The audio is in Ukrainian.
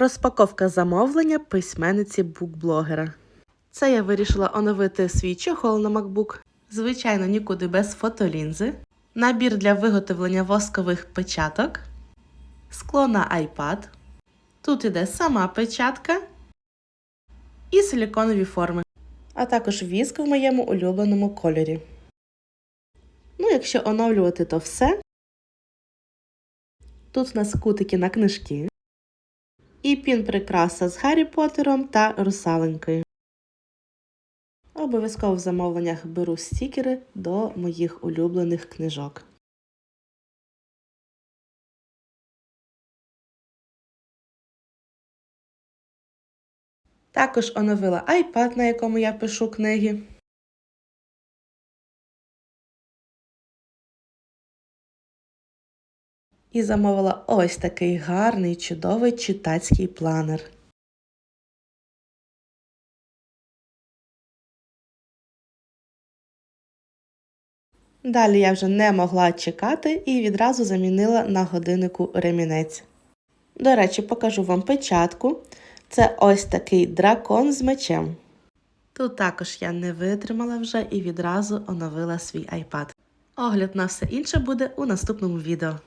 Розпаковка замовлення письменниці букблогера. Це я вирішила оновити свій чохол на MacBook. Звичайно, нікуди без фотолінзи. Набір для виготовлення воскових печаток. Скло на iPad. Тут іде сама печатка і силіконові форми, а також віск в моєму улюбленому кольорі. Ну, якщо оновлювати, то все. Тут у нас кутики на книжки. І пін-прикраса з Гаррі Поттером та русаленькою. Обов'язково в замовленнях беру стікери до моїх улюблених книжок. Також оновила iPad, на якому я пишу книги. І замовила ось такий гарний, чудовий читацький планер. Далі я вже не могла чекати і відразу замінила на годиннику ремінець. До речі, покажу вам печатку. Це ось такий дракон з мечем. Тут також я не витримала вже і відразу оновила свій iPad. Огляд на все інше буде у наступному відео.